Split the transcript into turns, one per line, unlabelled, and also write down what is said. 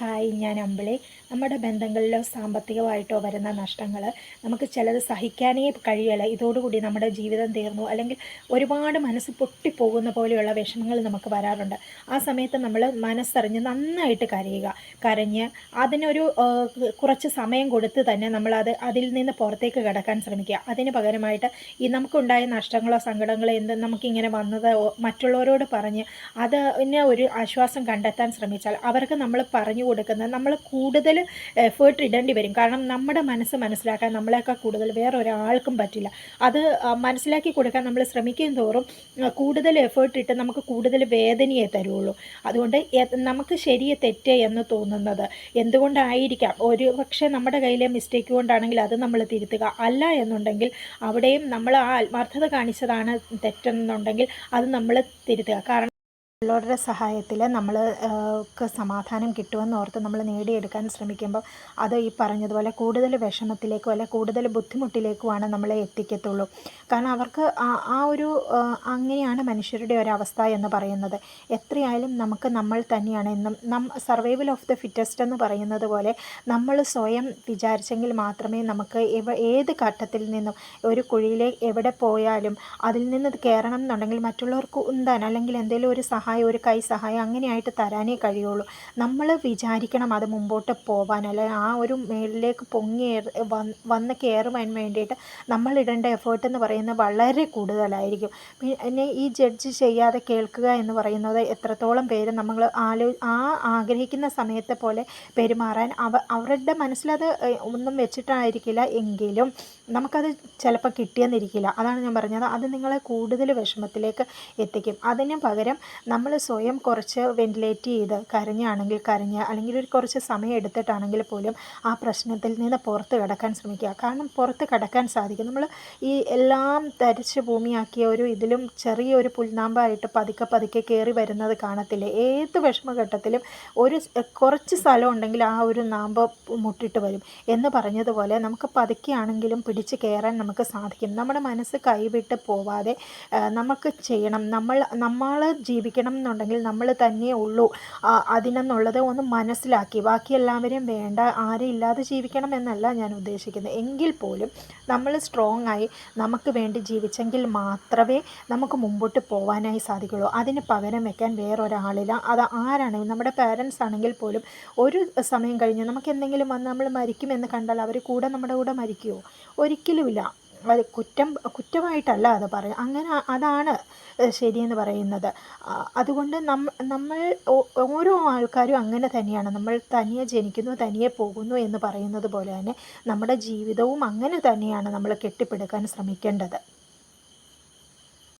Hi ഞാൻ അമ്പിളി. നമ്മുടെ ബന്ധങ്ങളിലോ സാമ്പത്തികമായിട്ടോ വരുന്ന നഷ്ടങ്ങൾ നമുക്ക് ചിലത് സഹിക്കാനേ കഴിയല്ല. ഇതോടുകൂടി നമ്മുടെ ജീവിതം തീർന്നു. അല്ലെങ്കിൽ ഒരുപാട് മനസ്സ് പൊട്ടിപ്പോകുന്ന പോലെയുള്ള വിഷമങ്ങൾ നമുക്ക് വരാറുണ്ട്. ആ സമയത്ത് നമ്മൾ മനസ്സറിഞ്ഞ് നന്നായിട്ട് കരയുക. കരഞ്ഞ് അതിനൊരു കുറച്ച് സമയം കൊടുത്ത് തന്നെ നമ്മളത് അതിൽ നിന്ന് പുറത്തേക്ക് കിടക്കാൻ ശ്രമിക്കുക. അതിന് പകരമായിട്ട് ഈ നമുക്കുണ്ടായ നഷ്ടങ്ങളോ സങ്കടങ്ങളോ എന്ത് നമുക്കിങ്ങനെ വന്നത് മറ്റുള്ളവരോട് പറഞ്ഞ് അതിന് ഒരു ആശ്വാസം കണ്ടെത്താൻ ശ്രമിച്ചാൽ അവർക്ക് നമ്മൾ പറഞ്ഞു കൊടുക്കുന്നത് നമ്മൾ കൂടുതൽ എഫേർട്ട് ഇടേണ്ടി വരും. കാരണം നമ്മുടെ മനസ്സ് മനസ്സിലാക്കാൻ നമ്മളെക്കാൾ കൂടുതൽ വേറെ ഒരാൾക്കും പറ്റില്ല. അത് മനസ്സിലാക്കി കൊടുക്കാൻ നമ്മൾ ശ്രമിക്കും തോറും കൂടുതൽ എഫേർട്ട് ഇട്ട് നമുക്ക് കൂടുതൽ വേദനയെ തരുള്ളൂ. അതുകൊണ്ട് നമുക്ക് ശരിയെ തെറ്റ് എന്ന് തോന്നുന്നത് എന്തുകൊണ്ടായിരിക്കാം? ഒരു പക്ഷേ നമ്മുടെ കയ്യിലെ മിസ്റ്റേക്ക് കൊണ്ടാണെങ്കിൽ അത് നമ്മൾ തിരുത്തുക അല്ല എന്നുണ്ടെങ്കിൽ അവിടെയും നമ്മൾ ആ ആത്മാർത്ഥത കാണിച്ചതാണ് തെറ്റെന്നുണ്ടെങ്കിൽ അത് നമ്മൾ തിരുത്തുക. കാരണം മറ്റുള്ളവരുടെ സഹായത്തിൽ നമ്മൾക്ക് സമാധാനം കിട്ടുമെന്ന് ഓർത്ത് നമ്മൾ നേടിയെടുക്കാൻ ശ്രമിക്കുമ്പോൾ അത് ഈ പറഞ്ഞതുപോലെ കൂടുതൽ വിഷമത്തിലേക്കോ അല്ലെ കൂടുതൽ ബുദ്ധിമുട്ടിലേക്കുമാണ് നമ്മളെ എത്തിക്കത്തുള്ളൂ. കാരണം അവർക്ക് ആ ഒരു അങ്ങനെയാണ് മനുഷ്യരുടെ ഒരവസ്ഥ എന്ന് പറയുന്നത്. എത്രയായാലും നമുക്ക് നമ്മൾ തന്നെയാണ് എന്നും നം സർവൈവൽ ഓഫ് ദ ഫിറ്റസ്റ്റ് എന്ന് പറയുന്നത് പോലെ നമ്മൾ സ്വയം വിചാരിച്ചെങ്കിൽ മാത്രമേ നമുക്ക് ഏത് ഘട്ടത്തിൽ നിന്നും ഒരു കുഴിയിലേക്ക് എവിടെ പോയാലും അതിൽ നിന്ന് കയറണം എന്നുണ്ടെങ്കിൽ മറ്റുള്ളവർക്ക് ഉന്താൻ അല്ലെങ്കിൽ എന്തെങ്കിലും ഒരു സഹായം സഹായം ഒരു കൈ സഹായം അങ്ങനെയായിട്ട് തരാനേ കഴിയുള്ളൂ. നമ്മൾ വിചാരിക്കണം അത് മുമ്പോട്ട് പോവാൻ. അല്ലെ ആ ഒരു മേളിലേക്ക് പൊങ്ങി വന്ന് കയറുവാൻ വേണ്ടിയിട്ട് നമ്മൾ ഇടേണ്ട എഫേർട്ട് എന്ന് പറയുന്നത് വളരെ കൂടുതലായിരിക്കും. പിന്നെ ഈ ജഡ്ജ് ചെയ്യാതെ കേൾക്കുക എന്ന് പറയുന്നത് എത്രത്തോളം പേര് നമ്മൾ ആലോ ആ ആഗ്രഹിക്കുന്ന സമയത്തെ പോലെ പെരുമാറാൻ അവ അവരുടെ മനസ്സിലത് ഒന്നും വെച്ചിട്ടായിരിക്കില്ല എങ്കിലും നമുക്കത് ചിലപ്പോൾ കിട്ടിയെന്നിരിക്കില്ല. അതാണ് ഞാൻ പറഞ്ഞത്. അത് നിങ്ങളെ കൂടുതൽ വിഷമത്തിലേക്ക് എത്തിക്കും. അതിന് പകരം നമ്മൾ സ്വയം കുറച്ച് വെന്റിലേറ്റ് ചെയ്ത് കരഞ്ഞാണെങ്കിൽ കരഞ്ഞ് അല്ലെങ്കിൽ ഒരു കുറച്ച് സമയം എടുത്തിട്ടാണെങ്കിൽ പോലും ആ പ്രശ്നത്തിൽ നിന്ന് പുറത്ത് കിടക്കാൻ ശ്രമിക്കുക. കാരണം പുറത്ത് കിടക്കാൻ സാധിക്കും. നമ്മൾ ഈ എല്ലാം തരിച്ച് ഭൂമിയാക്കിയ ഒരു ഇതിലും ചെറിയൊരു പുൽനാമ്പായിട്ട് പതുക്കെ പതുക്കെ കയറി വരുന്നത് കാണത്തില്ല? ഏത് വിഷമഘട്ടത്തിലും ഒരു കുറച്ച് സ്ഥലം ഉണ്ടെങ്കിൽ ആ ഒരു നാമ്പ് മുട്ടിട്ട് വരും. എന്ന് പറഞ്ഞതുപോലെ നമുക്ക് പതുക്കെയാണെങ്കിലും പിടിച്ച് കയറാൻ നമുക്ക് സാധിക്കും. നമ്മുടെ മനസ്സ് കൈവിട്ട് പോവാതെ നമുക്ക് ചെയ്യണം. നമ്മൾ നമ്മൾ ജീവിക്കണം എന്നുണ്ടെങ്കിൽ നമ്മൾ തന്നെ ഉള്ളൂ. അതിനെന്നുള്ളത് ഒന്ന് മനസ്സിലാക്കി. ബാക്കി എല്ലാവരെയും വേണ്ട ആരും ഇല്ലാതെ ജീവിക്കണം എന്നല്ല ഞാൻ ഉദ്ദേശിക്കുന്നത്. എങ്കിൽ പോലും നമ്മൾ സ്ട്രോങ് ആയി നമുക്ക് വേണ്ടി ജീവിച്ചെങ്കിൽ മാത്രമേ നമുക്ക് മുമ്പോട്ട് പോകാനായി സാധിക്കുള്ളൂ. അതിന് പകരം വെക്കാൻ വേറൊരാളില്ല. അത് ആരാണെങ്കിലും നമ്മുടെ പേരൻസ് ആണെങ്കിൽ പോലും ഒരു സമയം കഴിഞ്ഞ് നമുക്ക് എന്തെങ്കിലും വന്ന് നമ്മൾ മരിക്കുമെന്ന് കണ്ടാൽ അവർ കൂടെ നമ്മുടെ കൂടെ മരിക്കുമോ ഒരിക്കലുമില്ല. അത് കുറ്റം കുറ്റമായിട്ടല്ല അത് പറയുക അങ്ങനെ അതാണ് ശരിയെന്ന് പറയുന്നത്. അതുകൊണ്ട് നമ്മൾ ഓരോ ആൾക്കാരും അങ്ങനെ തന്നെയാണ്. നമ്മൾ തനിയെ ജനിക്കുന്നു തനിയെ പോകുന്നു എന്ന് പറയുന്നത് പോലെ തന്നെ നമ്മുടെ ജീവിതവും അങ്ങനെ തന്നെയാണ് നമ്മൾ കെട്ടിപ്പടുക്കാൻ ശ്രമിക്കേണ്ടത്.